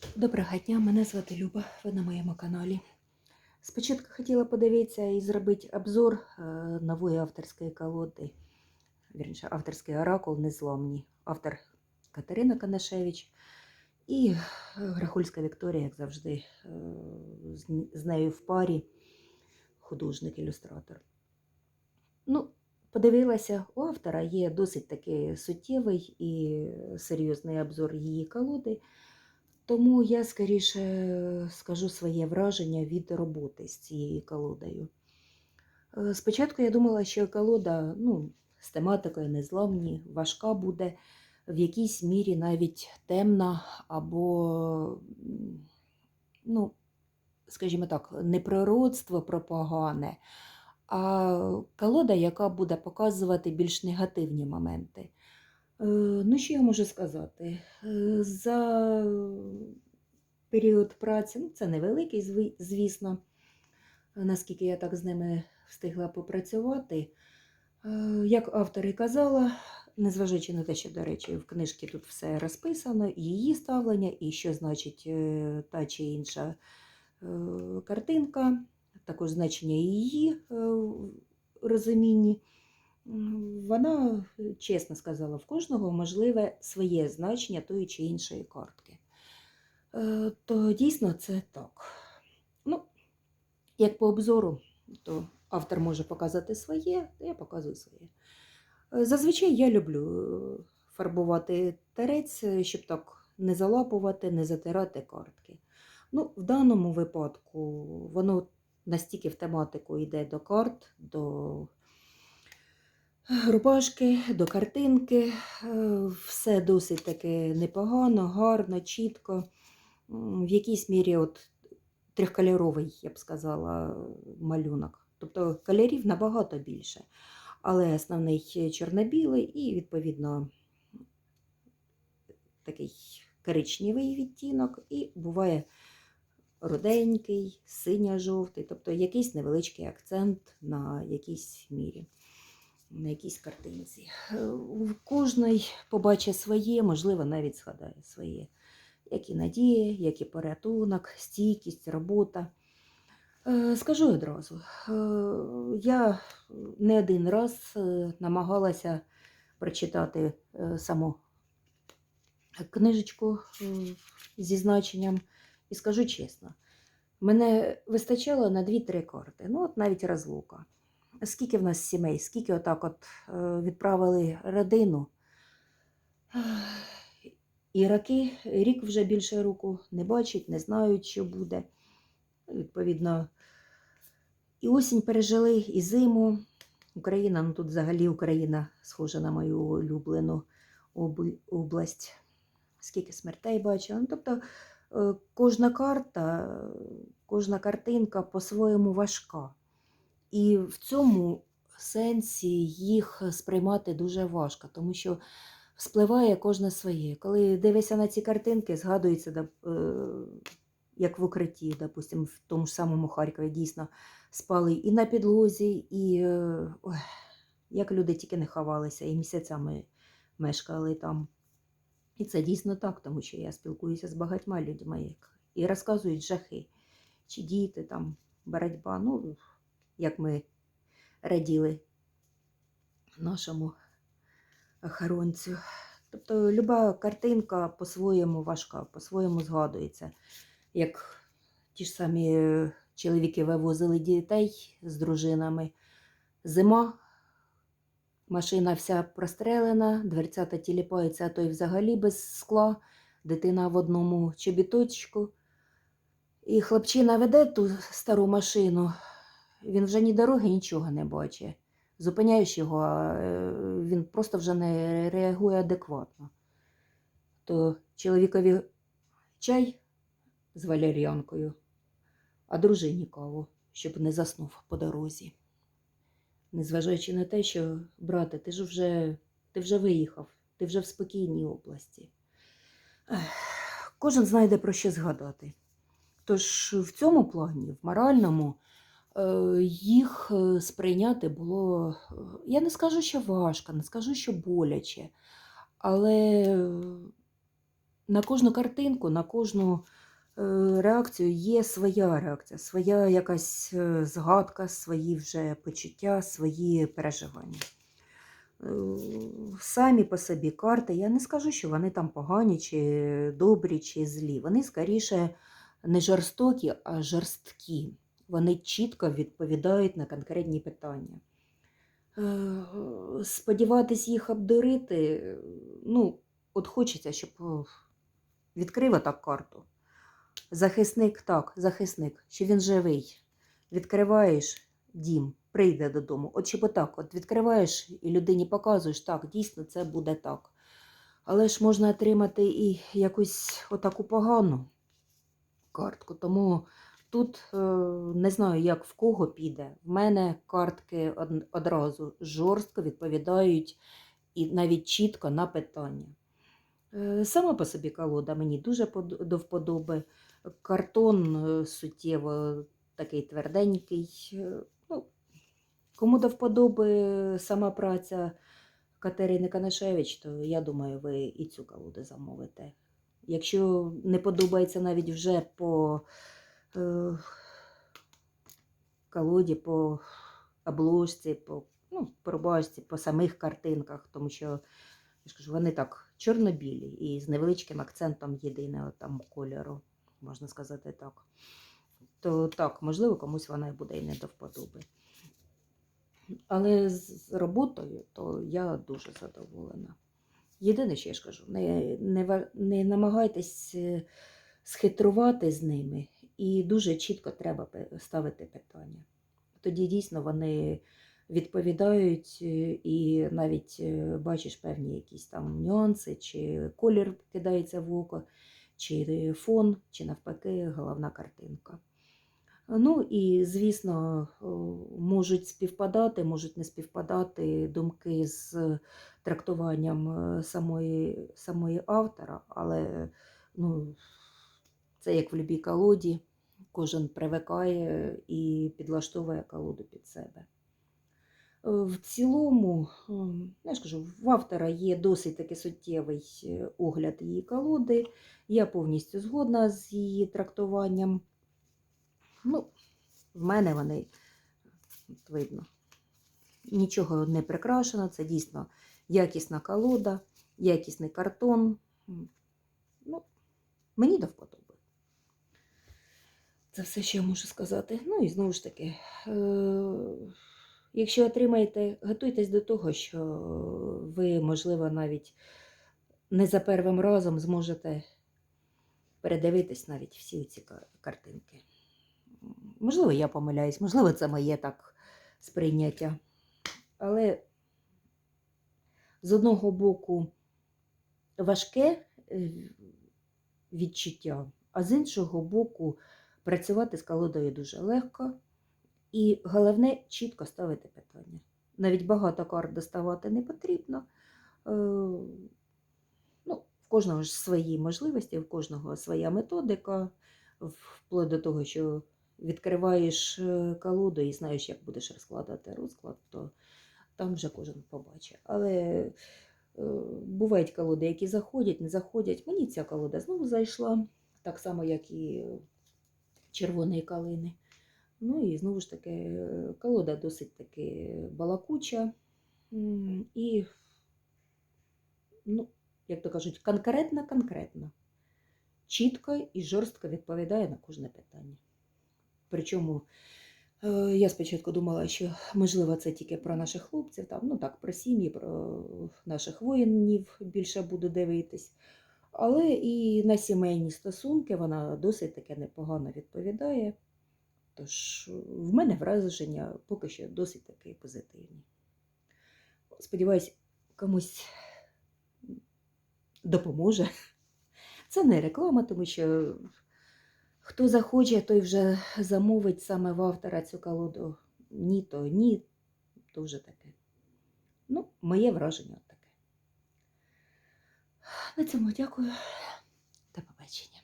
Доброго дня, мене звати Люба, ви на моєму каналі. Спочатку хотіла подивитися і зробити обзор е, нової авторської колоди, вірніше, авторський оракул Незломні. Автор Катерина Канашевич і е, Грахульська Вікторія, як завжди, е, з нею в парі художник-ілюстратор. Ну, подивилася, у автора є досить такий суттєвий і серйозний обзор її колоди. Тому я скоріше скажу своє враження від роботи з цією колодою. Е, Спочатку я думала, що колода ну, з тематикою незламні, важка буде, в якійсь мірі навіть темна або, ну, скажімо так, не пророцтво пропагане, а колода, яка буде показувати більш негативні моменти. Е, Ну, що я можу сказати? Е, За період праці, ну, це невеликий, звісно, наскільки я так з ними встигла попрацювати. Як автор і казала, незважаючи на те, що, до речі, в книжці тут все розписано, її ставлення, і що значить е, та чи інша е, картинка, також значення її е, в розумінні. Вона е, чесно сказала, в кожного можливе своє значення тої чи іншої картки. Е, То дійсно це так. Ну, як по обзору, то автор може показати своє, то я показую своє. Е, Зазвичай я люблю фарбувати терець, щоб так не залапувати, не затирати картки. Ну, в даному випадку воно настільки в тематику йде до карт, до рубашки, до картинки. Е, Все досить таки непогано, гарно, чітко. В якійсь мірі от трьохкольоровий, я б сказала, малюнок. Тобто кольорів набагато більше. Але основний чорно-білий і, відповідно, такий коричневий відтінок, і буває руденький, синьо-жовтий, тобто якийсь невеличкий акцент на якійсь мірі, на якійсь картинці. Е, кожний побачить своє, можливо, навіть згадає своє. Як і надія, як і порятунок, стійкість, робота. Е, Скажу одразу, е, я не один раз намагалася прочитати саму книжечку зі значенням, і скажу чесно, мене вистачало на 2-3 карти, ну от навіть розлука. Скільки в нас сімей, скільки отак от е, відправили родину. І роки, рік вже більше року не бачать, не знають, що буде. Відповідно, і осінь пережили, і зиму. Україна, ну тут взагалі Україна схожа на мою улюблену область. Скільки смертей бачила. Ну, тобто е, кожна карта, кожна картинка по-своєму важка. І в цьому сенсі їх сприймати дуже важко, тому що спливає кожне своє. Коли дивишся на ці картинки, згадується, е, як в укритті, допустим, в тому ж самому Харкові дійсно спали і на підлозі, і е, ой, як люди тільки не ховалися, і місяцями мешкали там. І це дійсно так, тому що я спілкуюся з багатьма людьми, і розказують жахи, чи діти там, боротьба. Ну, як ми раділи нашому охоронцю. Тобто люба картинка по-своєму важка, по-своєму згадується. Як ті ж самі чоловіки вивозили дітей з дружинами. Зима, машина вся прострелена, дверцята тіліпаються, а то взагалі без скла, дитина в одному чобіточку. І хлопчина веде ту стару машину, він вже ні дороги, нічого не бачить. Зупиняєш його, е, він просто вже не реагує адекватно. То чоловікові чай з валер'янкою, а дружині каву, щоб не заснув по дорозі. Незважаючи на те, що, брате, ти ж вже, ти вже виїхав, ти вже в спокійній області. Кожен знайде про що згадати. Тож в цьому плані, в моральному, їх е, сприйняти було, е, я не скажу, що важко, не скажу, що боляче, але е, на кожну картинку, на кожну е, реакцію є своя реакція, своя якась е, згадка, свої вже почуття, свої переживання. Е, Самі по собі карти, я не скажу, що вони там погані, чи добрі, чи злі. Вони скоріше не жорстокі, а жорсткі. Вони чітко відповідають на конкретні питання. Е, Сподіватись їх обдурити, е, ну, от хочеться, щоб відкрила так карту. Захисник так, захисник, що він живий. Відкриваєш дім, прийде додому. От щоб отак, от відкриваєш і людині показуєш, так, дійсно це буде так. Але ж можна отримати і якусь отаку погану картку. Тому тут е, не знаю, як в кого піде. В мене картки одразу жорстко відповідають і навіть чітко на питання. Е, Сама по собі колода мені дуже до вподоби. Картон е, суттєво такий тверденький. Ну, кому до вподоби сама праця Катерини Канашевич, то я думаю, ви і цю колоду замовите. Якщо не подобається навіть вже по колоді, по обложці, по, ну, по рубашці, по самих картинках, тому що я ж кажу, вони так чорно-білі і з невеличким акцентом єдиного там кольору, можна сказати так. То так, можливо, комусь вона буде і не до вподоби. Але з роботою, то я дуже задоволена. Єдине, що я ж кажу, не, не, не намагайтесь е, схитрувати з ними, і дуже чітко треба ставити питання. Тоді дійсно вони відповідають, е, і навіть е, бачиш певні якісь там нюанси, чи колір кидається в око, чи фон, чи навпаки головна картинка. Ну і, звісно, можуть співпадати, можуть не співпадати думки з трактуванням е, самої, самої автора, але ну, це як в любій колоді, кожен привикає і підлаштовує колоду під себе. Е, В цілому, ем, я ж кажу, в автора є досить таки суттєвий е, огляд її колоди. Я повністю згодна з її трактуванням. Ну, в мене вони от видно. Нічого не прикрашено, це дійсно якісна колода, якісний картон. Ну, мені до вподоби. Це все, що я можу сказати. Ну і знову ж таки, е- якщо отримаєте, готуйтесь до того, що ви, можливо, навіть не за первим разом зможете передивитись навіть всі ці картинки. Можливо, я помиляюсь, можливо, це моє так сприйняття. Але з одного боку важке е, відчуття, а з іншого боку, працювати з колодою дуже легко. І головне чітко ставити питання. Навіть багато карт доставати не потрібно. Е, Ну, в кожного ж свої можливості, в кожного своя методика, вплоть до того, що відкриваєш е, колоду і знаєш, як будеш розкладати розклад, то там вже кожен побачить. Але е, бувають колоди, які заходять, не заходять. Мені ця колода знову зайшла, так само, як і червоної калини. Ну і знову ж таки, колода досить таки балакуча. І, ну, як то кажуть, конкретно чітко і жорстко відповідає на кожне питання. Причому е, я спочатку думала, що можливо це тільки про наших хлопців, там, ну так, про сім'ї, про наших воїнів більше буду дивитись. Але і на сімейні стосунки вона досить таки непогано відповідає. Тож в мене враження поки що досить таки позитивні. Сподіваюсь, комусь допоможе. Це не реклама, тому що хто захоче, той вже замовить саме в автора цю колоду. Ні, то ні, то вже таке. Ну, моє враження. На цьому дякую. До побачення.